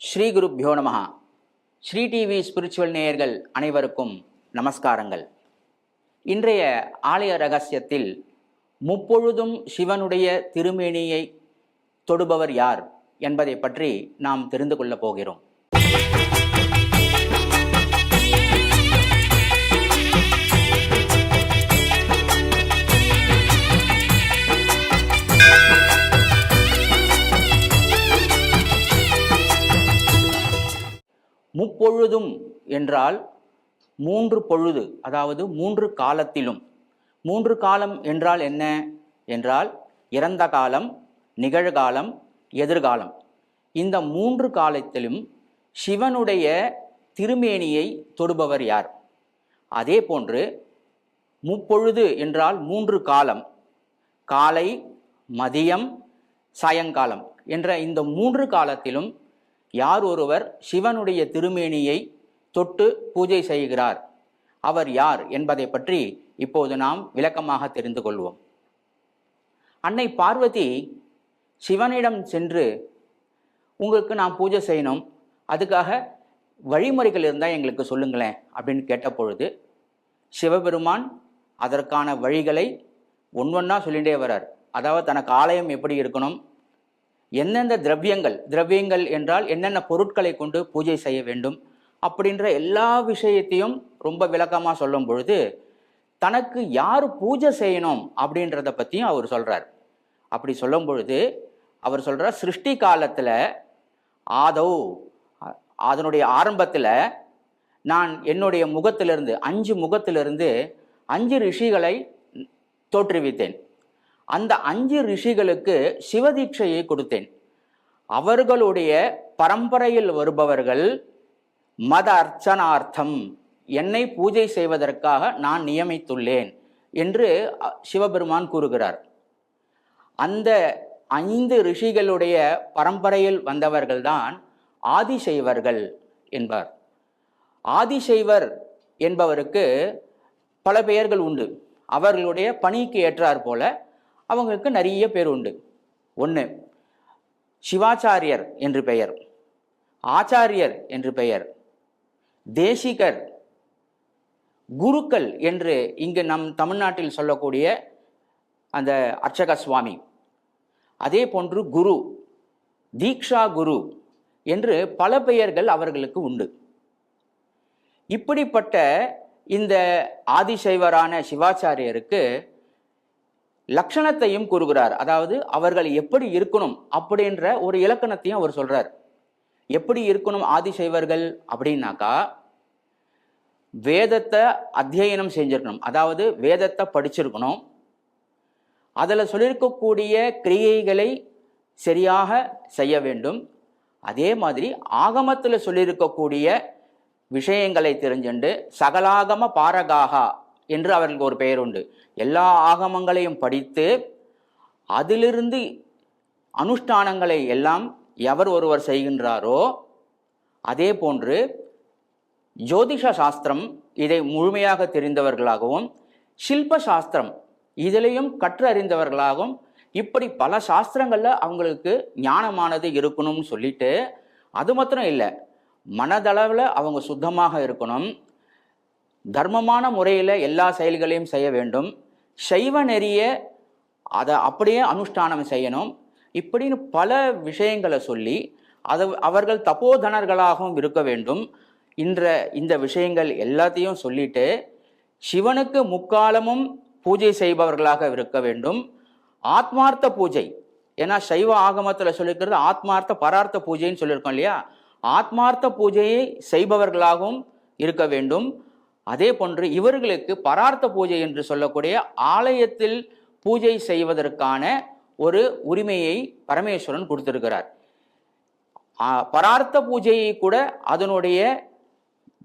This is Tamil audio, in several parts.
ஸ்ரீ குருப்யோ நமஹா ஸ்ரீ டிவி ஸ்பிரிச்சுவல் நேயர்கள் அனைவருக்கும் நமஸ்காரங்கள். இன்றைய ஆலய ரகசியத்தில் முப்பொழுதும் சிவனுடைய திருமேனியை தொடுபவர் யார் என்பதை பற்றி நாம் தெரிந்து கொள்ளப் போகிறோம். முப்பொழுதும் என்றால் மூன்று பொழுது அதாவது மூன்று காலத்திலும். மூன்று காலம் என்றால் என்ன? என்றால் இறந்த காலம் நிகழ்காலம் எதிர்காலம். இந்த மூன்று காலத்திலும் சிவனுடைய திருமேனியை தொடுபவர் யார்? அதே போன்று முப்பொழுது என்றால் மூன்று காலம். காலை மதியம் சாயங்காலம் என்ற இந்த மூன்று காலத்திலும் யார் ஒருவர் சிவனுடைய திருமேனியை தொட்டு பூஜை செய்கிறார்? அவர் யார் என்பதை பற்றி இப்போது நாம் விளக்கமாக தெரிந்து கொள்வோம். அன்னை பார்வதி சிவனிடம் சென்று உங்களுக்கு நான் பூஜை செய்யணும். அதுக்காக வழிமுறைகள் இருந்தால் எங்களுக்கு சொல்லுங்களேன் அப்படின்னு கேட்ட பொழுது சிவபெருமான் அதற்கான வழிகளை ஒன்றொன்னா சொல்லிகிட்டே வரார் அதாவது தனக்கு ஆலயம் எப்படி இருக்கணும்? எந்தெந்த திரவியங்கள் திரவியங்கள் என்றால் என்னென்ன பொருட்களை கொண்டு பூஜை செய்ய வேண்டும் அப்படின்ற எல்லா விஷயத்தையும் ரொம்ப விளக்கமாக சொல்லும் பொழுது தனக்கு யார் பூஜை செய்யணும் அப்படின்றத பற்றியும் அவர் சொல்கிறார் அப்படி சொல்லும் பொழுது அவர் சொல்கிறார் சிருஷ்டி காலத்தில் ஆதவ் அதனுடைய ஆரம்பத்தில் நான் என்னுடைய முகத்திலிருந்து அஞ்சு முகத்திலிருந்து அஞ்சு ரிஷிகளை தோற்றுவித்தேன். அந்த அஞ்சு ரிஷிகளுக்கு சிவதீட்சையை கொடுத்தேன். அவர்களுடைய பரம்பரையில் வருபவர்கள் மத அர்ச்சனார்த்தம் என்னை பூஜை செய்வதற்காக நான் நியமித்துள்ளேன் என்று சிவபெருமான் கூறுகிறார். அந்த ஐந்து ரிஷிகளுடைய பரம்பரையில் வந்தவர்கள்தான் ஆதிசைவர்கள் என்பார். ஆதிசைவர் என்பவருக்கு பல பெயர்கள் உண்டு. அவர்களுடைய பணிக்கு ஏற்றாற் போல அவங்களுக்கு நிறைய பேர் உண்டு. ஒன்று சிவாச்சாரியர் என்று பெயர் ஆச்சாரியர் என்று பெயர் தேசிகர் குருக்கள் என்று இங்கு நம் தமிழ்நாட்டில் சொல்லக்கூடிய அந்த அர்ச்சக சுவாமி. அதே போன்று குரு தீக்ஷா குரு என்று பல பெயர்கள் அவர்களுக்கு உண்டு. இப்படிப்பட்ட இந்த ஆதிசைவரான சிவாச்சாரியருக்கு லட்சணத்தையும் கூறுகிறார். அதாவது அவர்கள் எப்படி இருக்கணும் அப்படின்ற ஒரு இலக்கணத்தையும் அவர் சொல்றார். எப்படி இருக்கணும் ஆதிசைவர்கள் அப்படின்னாக்கா வேதத்தை அத்தியனம் செஞ்சிருக்கணும். அதாவது வேதத்தை படிச்சிருக்கணும். அதில் சொல்லியிருக்கக்கூடிய கிரியைகளை சரியாக செய்ய வேண்டும். அதே மாதிரி ஆகமத்தில் சொல்லியிருக்கக்கூடிய விஷயங்களை தெரிஞ்சுண்டு சகலாகம பாரகாகா என்று அவர்களுக்கு ஒரு பெயர் உண்டு. எல்லா ஆகமங்களையும் படித்து அதிலிருந்து அனுஷ்டானங்களை எல்லாம் எவர் ஒருவர் செய்கின்றாரோ அதே போன்று ஜோதிஷ சாஸ்திரம் இதை முழுமையாக தெரிந்தவர்களாகவும் சில்ப சாஸ்திரம் இதிலையும் கற்றறிந்தவர்களாகவும் இப்படி பல சாஸ்திரங்களில் அவங்களுக்கு ஞானமானது இருக்கணும்னு சொல்லிட்டு அது மாத்திரம் இல்லை மனதளவில் அவங்க சுத்தமாக இருக்கணும். தர்மமான முறையில் எல்லா செயல்களையும் செய்ய வேண்டும். சைவ நெறிய அதை அப்படியே அனுஷ்டானம் செய்யணும். இப்படின்னு பல விஷயங்களை சொல்லி அதை அவர்கள் தப்போதனர்களாகவும் இருக்க வேண்டும். என்ற இந்த விஷயங்கள் எல்லாத்தையும் சொல்லிட்டு சிவனுக்கு முக்காலமும் பூஜை செய்பவர்களாக இருக்க வேண்டும். ஆத்மார்த்த பூஜை. ஏன்னா சைவ ஆகமத்தில் சொல்லியிருக்கிறது ஆத்மார்த்த பரார்த்த பூஜைன்னு சொல்லியிருக்கோம் இல்லையா? ஆத்மார்த்த பூஜையை செய்பவர்களாகவும் இருக்க வேண்டும். அதே போன்று இவர்களுக்கு பரார்த்த பூஜை என்று சொல்லக்கூடிய ஆலயத்தில் பூஜை செய்வதற்கான ஒரு உரிமையை பரமேஸ்வரன் கொடுத்திருக்கிறார். பரார்த்த பூஜையை கூட அதனுடைய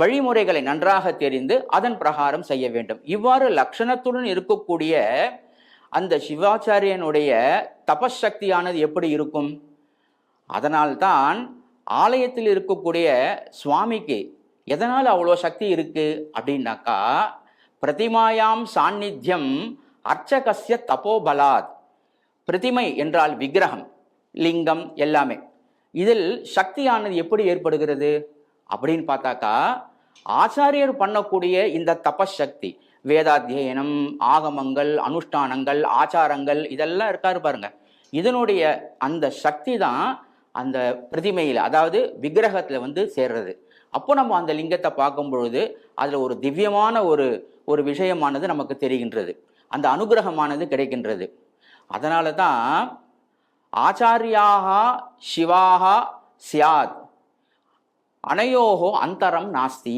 வழிமுறைகளை நன்றாக தெரிந்து அதன் பிரகாரம் செய்ய வேண்டும். இவ்வாறு லட்சணத்துடன் இருக்கக்கூடிய அந்த சிவாச்சாரியனுடைய தபசக்தியானது எப்படி இருக்கும்? அதனால்தான் ஆலயத்தில் இருக்கக்கூடிய சுவாமிக்கு எதனால் அவ்வளோ சக்தி இருக்குது அப்படின்னாக்கா பிரதிமாயாம் சாநித்தியம் அர்ச்சகசிய தபோபலாத். பிரதிமை என்றால் விக்கிரகம் லிங்கம் எல்லாமே. இதில் சக்தியானது எப்படி ஏற்படுகிறது? அப்படின்னு பார்த்தாக்கா ஆச்சாரியர் பண்ணக்கூடிய இந்த தபசக்தி வேதாத்தியனம் ஆகமங்கள் அனுஷ்டானங்கள் ஆச்சாரங்கள் இதெல்லாம் இருக்காரு பாருங்க. இதனுடைய அந்த சக்தி தான் அந்த பிரதிமையில் அதாவது விக்கிரகத்தில் வந்து சேர்றது. அப்போ நம்ம அந்த லிங்கத்தை பார்க்கும் பொழுது அதில் ஒரு திவ்யமான ஒரு ஒரு விஷயமானது நமக்கு தெரிகின்றது. அந்த அனுகிரகமானது கிடைக்கின்றது. அதனால தான் ஆச்சாரியாக சிவாகா சியாத் அனையோகோ அந்தரம் நாஸ்தி.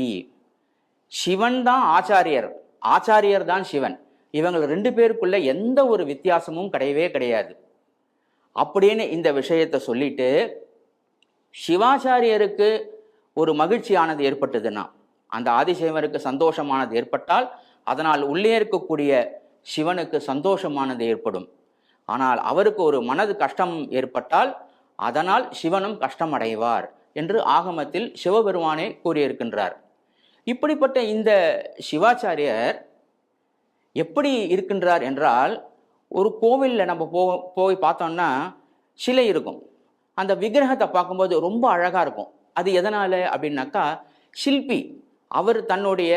சிவன் தான் ஆச்சாரியர். ஆச்சாரியர் தான் சிவன். இவங்க ரெண்டு பேருக்குள்ள எந்த ஒரு வித்தியாசமும் கிடையவே கிடையாது. அப்படின்னு இந்த விஷயத்தை சொல்லிட்டு சிவாச்சாரியருக்கு ஒரு மகிழ்ச்சியானது ஏற்பட்டதுன்னா அந்த ஆதிசேவருக்கு சந்தோஷமானது ஏற்பட்டால் அதனால் உள்ளே இருக்கக்கூடிய சிவனுக்கு சந்தோஷமானது ஏற்படும். ஆனால் அவருக்கு ஒரு மனது கஷ்டம் ஏற்பட்டால் அதனால் சிவனும் கஷ்டம் அடைவார் என்று ஆகமத்தில் சிவபெருமானே கூறியிருக்கின்றார். இப்படிப்பட்ட இந்த சிவாச்சாரியர் எப்படி இருக்கின்றார் என்றால் ஒரு கோவிலில் நம்ம போ போய் பார்த்தோம்னா சிலை இருக்கும். அந்த விக்கிரகத்தை பார்க்கும்போது ரொம்ப அழகாக இருக்கும். அது எதனால் அப்படின்னாக்கா ஷில்பி அவர் தன்னுடைய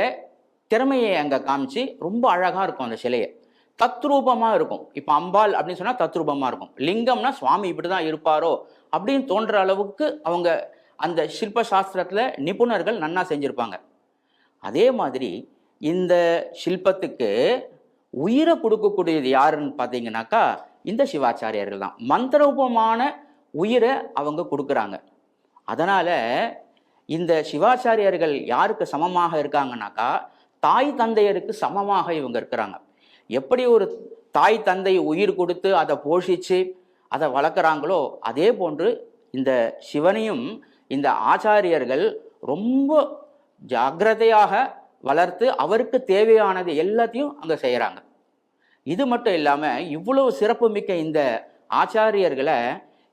திறமையை அங்கே காமிச்சு ரொம்ப அழகாக இருக்கும் அந்த சிலையை. தத்ரூபமாக இருக்கும். இப்போ அம்பாள் அப்படின்னு சொன்னால் தத்ரூபமாக இருக்கும். லிங்கம்னா சுவாமி இப்படி தான் இருப்பாரோ அப்படின்னு தோன்ற அளவுக்கு அவங்க அந்த சிற்ப சாஸ்திரத்தில் நிபுணர்கள் நன்னா செஞ்சுருப்பாங்க. அதே மாதிரி இந்த சில்பத்துக்கு உயிரை கொடுக்கக்கூடியது யாருன்னு பார்த்தீங்கன்னாக்கா இந்த சிவாச்சாரியர்கள் தான். மந்திரூபமான உயிரை அவங்க கொடுக்குறாங்க. அதனால் இந்த சிவாச்சாரியர்கள் யாருக்கு சமமாக இருக்காங்கனாக்கா தாய் தந்தையருக்கு சமமாக இவங்க இருக்கிறாங்க. எப்படி ஒரு தாய் தந்தை உயிர் கொடுத்து அதை போஷித்து அதை வளர்க்குறாங்களோ அதே போன்று இந்த சிவனையும் இந்த ஆச்சாரியர்கள் ரொம்ப ஜாக்கிரதையாக வளர்த்து அவருக்கு தேவையானது எல்லாத்தையும் அங்கே செய்கிறாங்க இது மட்டும் இல்லாமல் இவ்வளவு சிறப்புமிக்க இந்த ஆச்சாரியர்களை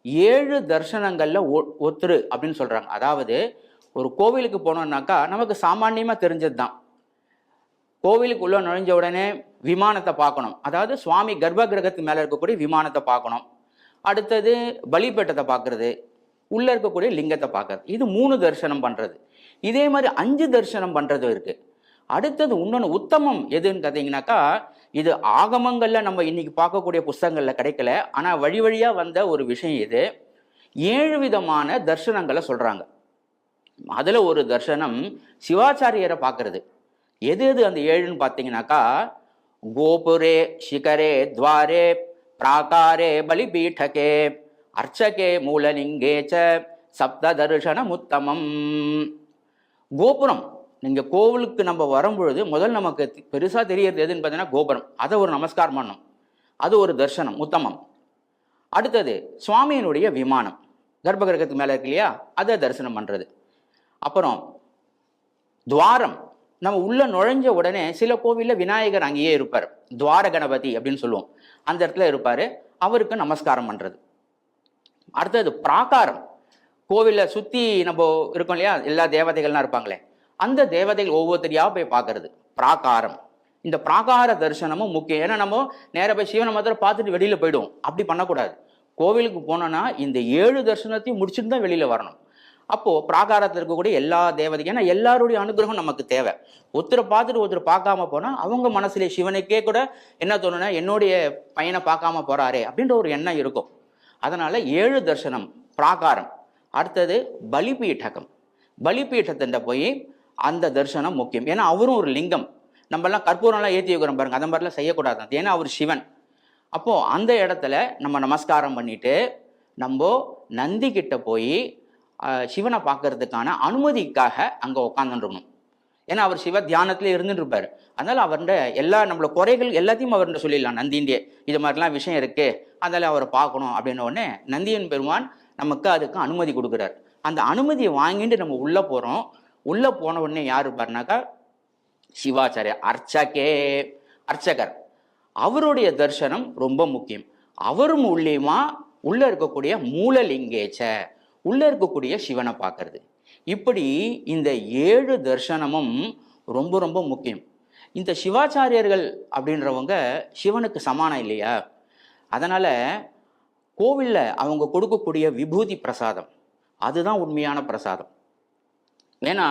ஏழு தர்சனங்களில் ஒ- ஒத்துரு அப்படின்னு சொல்கிறாங்க அதாவது ஒரு கோவிலுக்கு போனோம்னாக்கா நமக்கு சாமானியமாக தெரிஞ்சது தான் கோவிலுக்கு நுழைஞ்ச உடனே விமானத்தை பார்க்கணும். அதாவது சுவாமி கர்ப்ப கிரகத்து மேலே இருக்கக்கூடிய விமானத்தை பார்க்கணும். அடுத்தது பலிபீட்டத்தை பார்க்கறது. உள்ளே இருக்கக்கூடிய லிங்கத்தை பார்க்கறது. இது மூணு தரிசனம் பண்ணுறது இதே மாதிரி அஞ்சு தரிசனம் பண்ணுறதும் இருக்குது அடுத்தது இன்னொன்று உத்தமம் எதுன்னு பார்த்தீங்கன்னாக்கா இது ஆகமங்களில் நம்ம இன்னைக்கு பார்க்கக்கூடிய புஸ்தகங்களில் கிடைக்கல. ஆனால் வழி வழியாக வந்த ஒரு விஷயம் இது. ஏழு விதமான தர்சனங்களை சொல்கிறாங்க அதில் ஒரு தர்சனம் சிவாச்சாரியரை பார்க்கறது. எது எது அந்த ஏழுன்னு பார்த்தீங்கன்னாக்கா கோபுரே சிகரே துவாரே பிராகாரே பலிபீட்டகே அர்ச்சகே மூலலிங்கேச்ச சப்த தரிசனம் உத்தமம் கோபுரம். நீங்கள் கோவிலுக்கு நம்ம வரும்பொழுது முதல் நமக்கு பெருசாக தெரியறது எதுன்னு பார்த்தீங்கன்னா கோபுரம். அதை ஒரு நமஸ்காரம் பண்ணணும். அது ஒரு தர்சனம் உத்தமம். அடுத்தது சுவாமியினுடைய விமானம். கர்ப்பகிரகத்துக்கு மேலே இருக்கு இல்லையா? அதை தரிசனம் பண்ணுறது அப்புறம் துவாரம். நம்ம உள்ளே நுழைஞ்ச உடனே சில கோவிலில் விநாயகர் அங்கேயே இருப்பார். துவார கணபதி அப்படின்னு சொல்லுவோம். அந்த இடத்துல இருப்பார். அவருக்கு நமஸ்காரம் பண்ணுறது அடுத்தது பிராகாரம். கோவிலில் சுற்றி நம்ம இருக்கோம் இல்லையா? எல்லா தேவதைகள்லாம் இருப்பாங்களே. அந்த தேவதைகள் ஒவ்வொருத்தரையாக போய் பார்க்கறது? பிராகாரம். இந்த பிராகார தரிசனமும் முக்கியம். ஏன்னா நம்ம நேராக போய் சிவனை மாத்திரம் பார்த்துட்டு வெளியில் போயிடுவோம். அப்படி பண்ணக்கூடாது. கோவிலுக்கு போனோன்னா இந்த ஏழு தரிசனத்தையும் முடிச்சுட்டு தான் வெளியில் வரணும். அப்போது பிராகாரத்தில் இருக்கக்கூடிய எல்லா தேவதைக்கும் ஏன்னா எல்லாருடைய அனுகிரகம் நமக்கு தேவை. ஒருத்தரை பார்த்துட்டு ஒருத்தர் பார்க்காம போனால் அவங்க மனசுல சிவனுக்கே கூட என்ன தோணுன்னா என்னுடைய பையனை பார்க்காம போகிறாரே அப்படின்ற ஒரு எண்ணம் இருக்கும். அதனால் ஏழு தரிசனம் பிராகாரம். அடுத்தது பலிபீட்டகம். பலிபீட்டத்தின் போய் அந்த தரிசனம் முக்கியம். ஏன்னா அவரும் ஒரு லிங்கம். நம்மலாம் கற்பூரம்லாம் ஏற்றி வைக்கிறோம் பாருங்க. அந்த மாதிரிலாம் செய்யக்கூடாது ஏன்னா அவர் சிவன். அப்போது அந்த இடத்துல நம்ம நமஸ்காரம் பண்ணிட்டு நம்ம நந்தி கிட்ட போய் சிவனை பார்க்கறதுக்கான அனுமதிக்காக அங்கே உட்காந்துருக்கணும் ஏன்னா அவர் சிவ தியானத்துல இருந்துட்டு இருப்பார் அதனால் அவர்கிட்ட எல்லா நம்மளோட குறைகள் எல்லாத்தையும் அவர்கிட்ட சொல்லிடலாம். நந்தின்டே இது மாதிரிலாம் விஷயம் இருக்கு. அதனால் அவரை பார்க்கணும் அப்படின்ன உடனே நந்தியன் பெருமான் நமக்கு அதுக்கு அனுமதி கொடுக்குறார். அந்த அனுமதியை வாங்கிட்டு நம்ம உள்ளே போகிறோம் உள்ளே போன உடனே யார் பாருனாக்கா? சிவாச்சாரியா அர்ச்சகே அர்ச்சகர். அவருடைய தரிசனம் ரொம்ப முக்கியம். அவர் மூலியமா உள்ளே இருக்கக்கூடிய மூலலிங்கேச்ச. உள்ளே இருக்கக்கூடிய சிவனை பார்க்கறது. இப்படி இந்த ஏழு தரிசனமும் ரொம்ப ரொம்ப முக்கியம். இந்த சிவாச்சாரியர்கள் அப்படின்றவங்க சிவனுக்கு சமானம் இல்லையா? அதனால் கோவில்ல அவங்க கொடுக்கக்கூடிய விபூதி பிரசாதம். அதுதான் உண்மையான பிரசாதம். ஏன்னா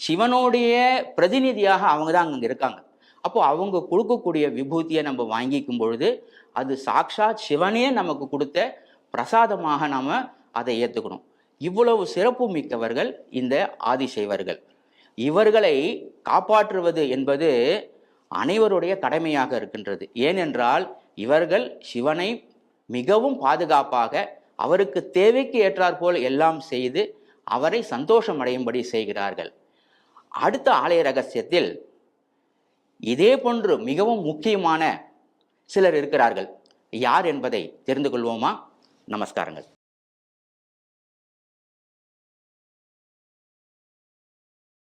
சிவனுடைய பிரதிநிதியாக அவங்க தான் அங்கே இருக்காங்க. அப்போ அவங்க கொடுக்கக்கூடிய விபூதியை நம்ம வாங்கிக்கும் பொழுது அது சாக்ஷாத் சிவனே நமக்கு கொடுத்த பிரசாதமாக நாம் அதை ஏற்றுக்கணும் இவ்வளவு சிறப்பு மிக்கவர்கள் இந்த ஆதிசைவர்கள். இவர்களை காப்பாற்றுவது என்பது அனைவருடைய கடமையாக இருக்கின்றது. ஏனென்றால் இவர்கள் சிவனை மிகவும் பாதுகாப்பாக அவருக்கு தேவைக்கு ஏற்றாற்போல் எல்லாம் செய்து அவரை சந்தோஷமடையும்படி செய்கிறார்கள். அடுத்த ஆலய ரகசியத்தில் இதே போன்று மிகவும் முக்கியமான சிலர் இருக்கிறார்கள். யார் என்பதை தெரிந்து கொள்வோமா? நமஸ்காரங்கள்.